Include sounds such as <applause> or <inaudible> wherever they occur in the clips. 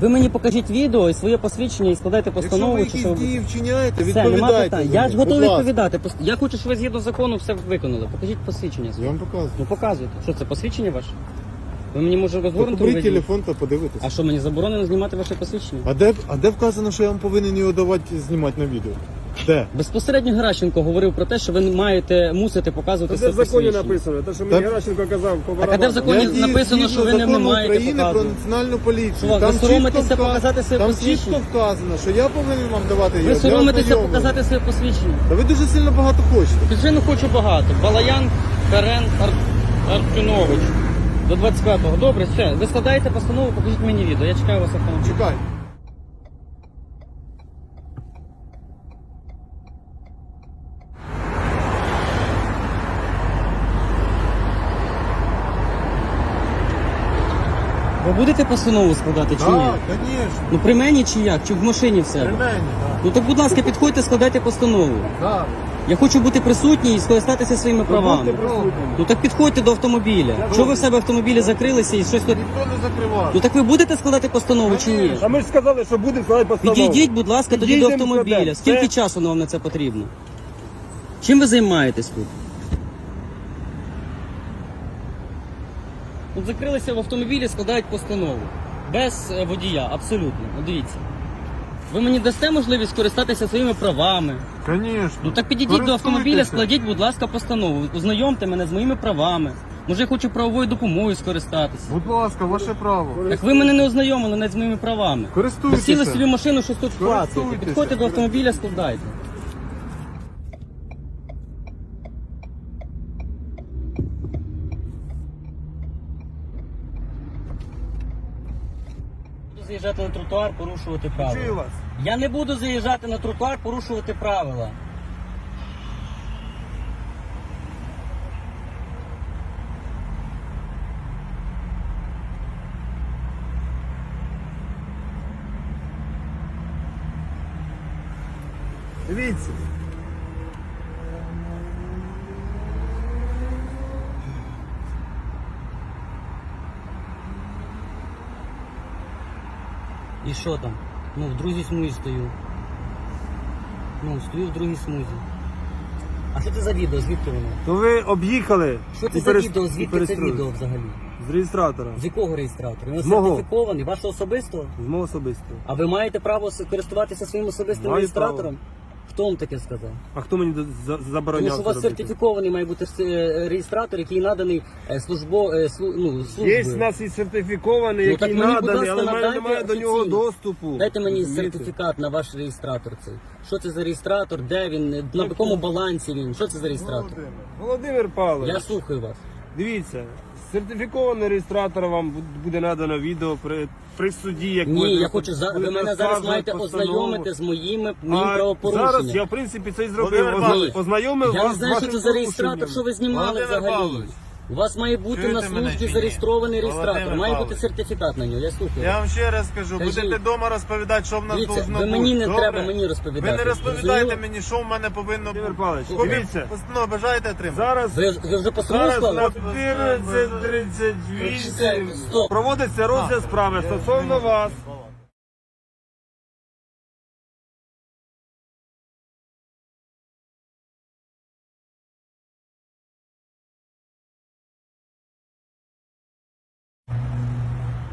Ви мені покажіть відео і своє посвідчення і складайте Якщо постанову, ви чи якісь що. дії вчиняєте, Все, нема відповідайте. питань. за Я них, ж будь готовий ласка. відповідати. Пос- Я хочу, щоб ви згідно закону все виконали. Покажіть посвідчення. Я своє. вам показую. Ну показуйте. Що це посвідчення ваше? Ви мені може розгорнути? Уберіть в телефон та подивитися. А що мені заборонено знімати ваше посвідчення? А де, а де вказано, що я вам повинен його давати знімати на відео? Де? Безпосередньо Геращенко говорив про те, що ви маєте мусите показувати Це в законі посвідчення. написано. Те, що мені. Геращенко казав, Так, а де в законі Я дію написано, що ви не закону маєте України про показувати? національну поліцію. Що, ви соромитеся показати своє Там посвідчення? чітко вказано, що я повинен вам давати Ви його для соромитеся ознайомлення. показати своє посвідчення. Та ви дуже сильно багато хочете. Піджину хочу багато. Балаян Карен Ар... Арчунович. До 25-го. Добре, все. Ви складаєте постанову, покажіть мені відео. Я чекаю вас автомобіль. Чекай. Ви будете постанову складати чи ні? Так, звісно. Ну при мені чи як? Чи в машині в При себе? мені, так. Ну так, будь ласка, підходьте, складайте постанову. Так. Я хочу бути присутній і скористатися своїми правами. Ну так підходьте до автомобіля. Що ви в себе в автомобілі закрилися і щось тут. Ніхто не закривав. Ну так ви будете складати постанову чи ні? А ми ж сказали, що буде складати постанову. Підійдіть, будь ласка, тоді до Підійдемо, автомобіля. складемо. Скільки Це- часу вам на це потрібно? Чим ви займаєтесь тут? Закрилися в автомобілі, складають постанову. Без е, водія, абсолютно. От дивіться. Ви мені дасте можливість скористатися своїми правами. Звісно. Ну так підійдіть до автомобіля, складіть, будь ласка, постанову. Ознайомте мене з моїми правами. Може, я хочу правовою допомогою скористатися. Будь ласка, ваше право. Так ви мене не ознайомили навіть з моїми правами. Ви Користуйтеся. сіли собі машину, щось тут клацаєте. Підходьте до автомобіля, складайте. Заїжджати на тротуар, порушувати Чую правила. вас. Я не буду заїжджати на тротуар, порушувати правила. Дивіться. І що там? Ну, в другій смузі стою. Ну, стою в другій смузі. А що це за відео? Звідки воно? То ви об'їхали. Що це і за перес- відео? і Звідки це перестроїли. відео взагалі? З реєстратора. З якого реєстратора? Він З мого. сертифікований, ваше особисто? З мого особистого. А ви маєте право с- користуватися своїм особистим Маю реєстратором? Хто вам таке сказав? А хто мені за- Тому що у це вас робити? сертифікований має бути е, реєстратор, який наданий е, службо, е, слу- ну, Є службою. в нас і сертифікований, Ну, який мені, будь наданий, ласка, але в мене надайте немає до нього офіційно. доступу. Дайте мені Розумієте? сертифікат на ваш реєстратор цей. Що це за реєстратор? Де він? На якому балансі він? Що це за реєстратор? Володимир Павлович, Я слухаю вас. дивіться, сертифікований реєстратор вам буде надано відео при, при суді, як Ні, ви я хочу за ви мене зараз маєте постанову. ознайомити з моїми моїм А правопорушенням. зараз я в принципі це і зробив. Володимир Павлович, Ознайомив Я вас не з знаю, що вашим це за реєстратор, порушенням. що ви знімали Володимир взагалі. Павлович. У вас має бути Чуєте на мене службі ні? зареєстрований реєстратор. Володимир Має бути Павлович. сертифікат на нього. Я слухаю. Я вам ще раз скажу, Кажіть. будете вдома розповідати, що в нас Дивіться, должно ви бути. мені не Добре? треба мені розповідати. Ви не розповідайте Зрозуміло? мені, що в мене повинно бути. Павлович, Ви дивіться. постанову бажаєте отримати? Зараз Ви, ви вже постанову Зараз склали? на 14.38 Стоп. проводиться розгляд справи стосовно вас.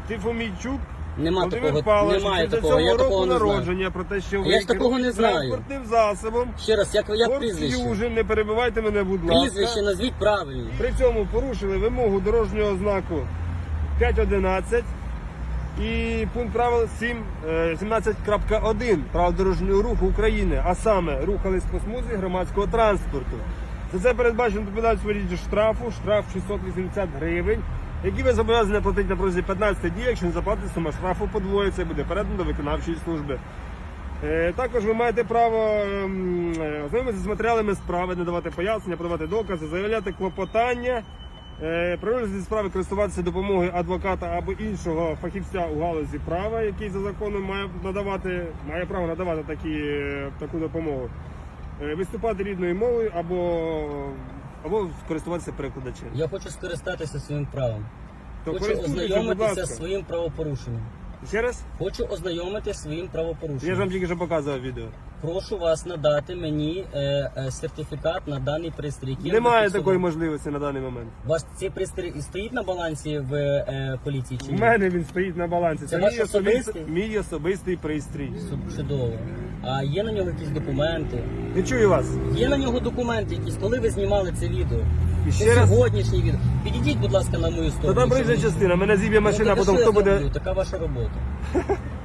Тифомійчук Нема Володимир такого, Павлович, немає 37 такого, я року такого не знаю. народження, про те, що ви Я ж такого не знаю. транспортним засобом. Ще раз, як, як прізвище? Конф'южен, не перебивайте мене, будь ласка. Прізвище назвіть правильно. При цьому порушили вимогу дорожнього знаку 5.11 і пункт правил 7, е, 17.1 правил дорожнього руху України, а саме рухались по смузі громадського транспорту. За це передбачено відповідальність у штрафу, штраф 680 гривень, який ви зобов'язані платити на протязі 15 днів, якщо не заплатите, сума штрафу подвоїться і буде передано до виконавчої служби. Е, Також ви маєте право ем, е, ознайомитися з матеріалами справи, надавати пояснення, подавати докази, заявляти клопотання, е, при розгляді справи користуватися допомогою адвоката або іншого фахівця у галузі права, який за законом має надавати, має право надавати такі, таку допомогу. Виступати рідною мовою або, або користуватися перекладачем. Я хочу скористатися своїм правом. То хочу будь ознайомитися ласка. своїм правопорушенням. Ще раз? Хочу ознайомитися своїм своїм Я ж правопорушенням. вам тільки що показував відео. Прошу вас надати мені е, е, сертифікат на даний пристрій. який Немає зафіксований. такої можливості на даний момент. У вас цей пристрій стоїть на балансі в е, поліції чи У ні? мене він стоїть на балансі. Це Це, ваш мій, особистий, особистий? мій особистий пристрій. Су- Чудово. А є на нього якісь документи? Не чую вас. Є на нього документи якісь, коли ви знімали це відео? І Це ще раз. сьогоднішнє відео. Підійдіть, будь ласка, на мою То сторону. там щоб проїжджа ви- частина, мене зіб'є машина, а Ну, потім хто я буде. зроблю? Така ваша робота. <laughs>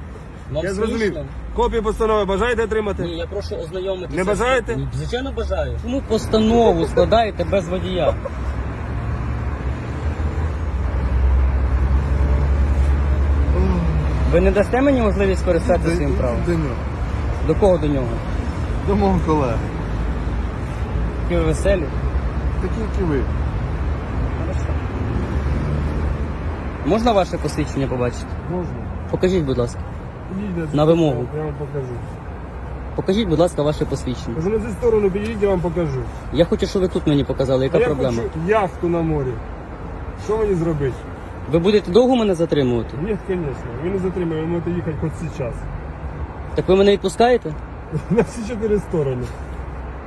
Вам Я зрозумів. смішно? Копію постанови бажаєте отримати? Ні, я прошу ознайомитися. Не бажаєте? Ні, Звичайно, бажаю. Чому постанову складаєте без водія? Ви не дасте мені можливість скористатися своїм правом? До нього. До кого до нього? До мого колеги. Такі ви веселі? Такі, як і ви. Можна ваше посвідчення побачити? Можна. Покажіть, будь ласка. На вимогу. Я вам покажу. Покажіть, будь ласка, ваше посвідчення. Кажу, на цю сторону підійдіть, я вам покажу. Я хочу, щоб ви тут мені показали, яка А я проблема. хочу яхту на морі. Що мені зробити? Ви будете довго мене затримувати? Ні, звісно. Ви не затримує, ви можете їхати хоч зараз. Так ви мене відпускаєте? <laughs> На всі чотири сторони.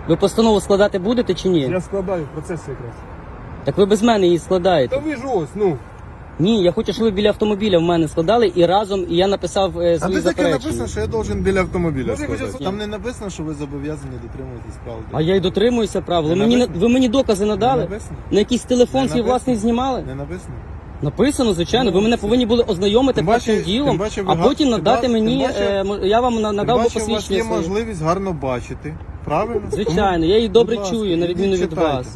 Ви постанову складати будете чи ні? Я складаю в процесі якраз. Так ви без мене її Та складаєте. ви ж ось, ну. Ні, я хочу, щоб ви біля автомобіля в мене складали і разом, і я написав е, А свої де таке заперечення. написано, що я должен біля автомобіля Може, складати? хоча- Там не написано, що ви зобов'язані дотримуватись правил. А я й дотримуюся правил. Ви Не мені, написано? ви мені докази надали? Не написано? На якийсь телефон Не свій написано? власний знімали? Не написано? Написано, звичайно. Ви мене повинні були ознайомити Тим баче- першим ділом, тим баче, ви а потім тим надати мені, тим баче- е, мо- я вам на- надав би Бачу, у вас є посвідчення своє. можливість гарно бачити. Правильно? Звичайно, я її добре чую, на відміну від вас.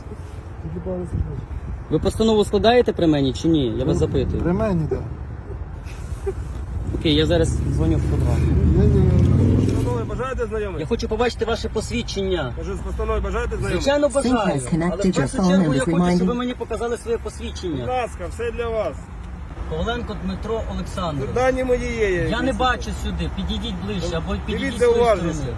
Ви постанову складаєте при мені чи ні? Я вас запитую. При мені, так. Окей, я зараз дзвоню в 102. Постанови бажаєте Я хочу побачити ваше посвідчення. Кажу, з постанови бажаєте знайомити? Звичайно, Sync бажаю. has Але connected в your першу phone чергу and я is хочу, щоб ви reminding- мені показали своє Будь посвідчення. ласка, все для вас. Коваленко Дмитро Олександрович. Дані мої є. Я не бачу сюди. Підійдіть ближче або підійдіть з Дивіться тої уважніше. сторони.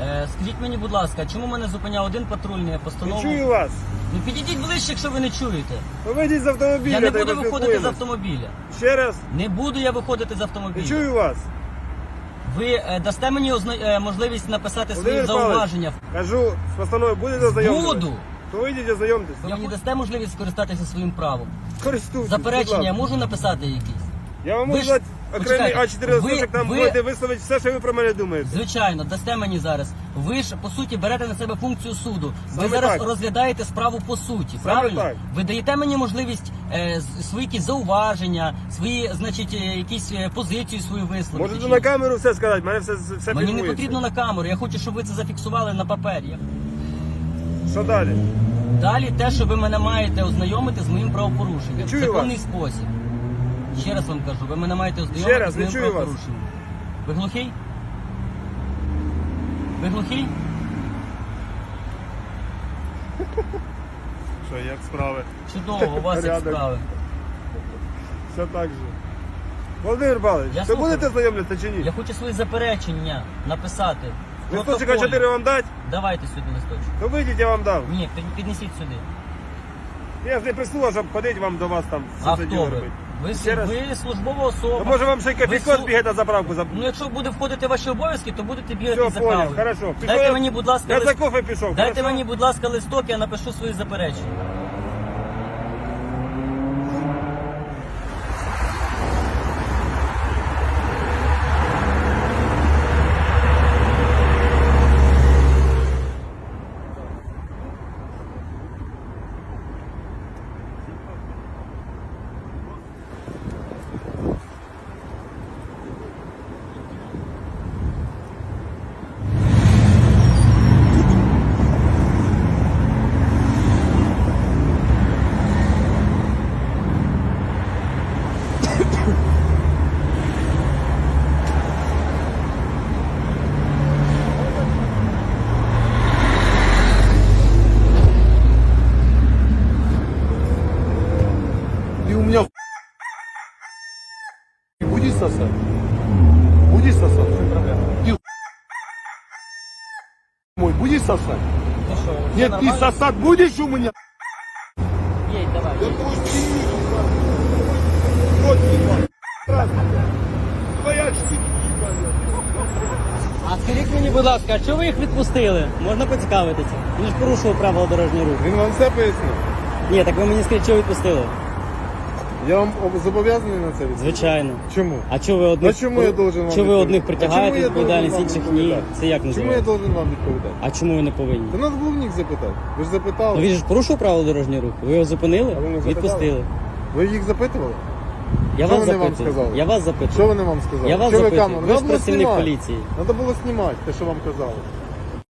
Е, скажіть мені, будь ласка, чому мене зупиняв один патрульний Не постанову? чую вас. Ну підійдіть ближче, якщо ви не чуєте. Ви вийдіть з автомобіля. Я не та й буду виходити з поспілкуємось. автомобіля. Ще раз. Не буду я виходити з Не автомобіля. чую вас. Ви е, дасте мені озна- е, можливість написати свої Володимир Павлович, зауваження. Кажу, з постановою будете ознайомитися? Буду. То вийдіть ознайомтесь. Ви мені дасте можливість скористатися своїм правом. Користуйтесь. Заперечення я ласка. можу написати якісь? Я вам можу ж- дати окремий А4 листочок, там ви- можете висловити все, що ви про мене думаєте. Звичайно, дасте мені зараз. Ви ж по суті берете на себе функцію суду. Ви Саме зараз так. розглядаєте справу по суті. Саме правильно? так. Ви даєте мені можливість е, свої якісь зауваження, свої, значить, е, якісь е, позицію свою висловити. Можете на камеру все сказати, мене все, все Мені не потрібно на камеру. Я хочу, щоб ви це зафіксували на папері. Що далі? Далі те, що ви мене маєте ознайомити з моїм правопорушенням. Не В чую законний спосіб. Ще раз вам кажу, ви мене маєте ознайомити Ще раз, з не моїм чую вас. правопорушенням. Ви глухий? Ви глухий? <laughs> Що, як справи? Чудово, у вас як Порядок. справи. Все так же. Володимир Павлович, Я ви слухаю. будете знайомитися чи ні? Я хочу свої заперечення написати. в Листочок протоколі. А4 вам дати? Давайте сюди листочок. То вийдіть, я вам дав. Ні, під- піднесіть сюди. Я ж не щоб ходити вам до вас там. А все це хто діло ви? робити. Ви, Ще раз. ви службова особа. То може вам ще й Ви збігати на заправку за... Ну якщо буде входити в ваші обов'язки, то будете бігати Все, за понял, кавою. хорошо. Пішов Дайте я- мені, будь ласка, Я лист- за кофе пішов. Дайте хорошо? мені, будь ласка, листок, я напишу свої заперечення. сосать? Ну Нет, нормально? ты сосать будешь у меня? Едь, давай. Да пусти, Вот, Твоя чуть А скажіть мені, будь ласка, а чого ви їх відпустили? Можна поцікавитися? Він ж порушував правила дорожнього руху. Він вам все пояснив? Ні, так ви мені скажіть, чого відпустили? Я вам об- зобов'язаний на це відповідати? Звичайно. Чому? А чого ви одних, чому я должен вам чого ви відповідати? одних А притягаєте чому я відповідальність, должен вам інших ні? відповідати? Це як Чому я називається? должен вам відповідати? А чому ви не повинні? Та нас був в запитати. Ви ж запитали. Ну він ж порушив правила дорожнього руху. Ви його зупинили? А ви не запитали? Відпустили. Ви їх запитували? Я Що вас вони вам запитую. сказали? Я вас запитую. Що вони вам сказали? Я вас Що ви запитую. камеру? Ви ж Надо було працівник знімати. поліції. Треба було знімати те, що вам казали.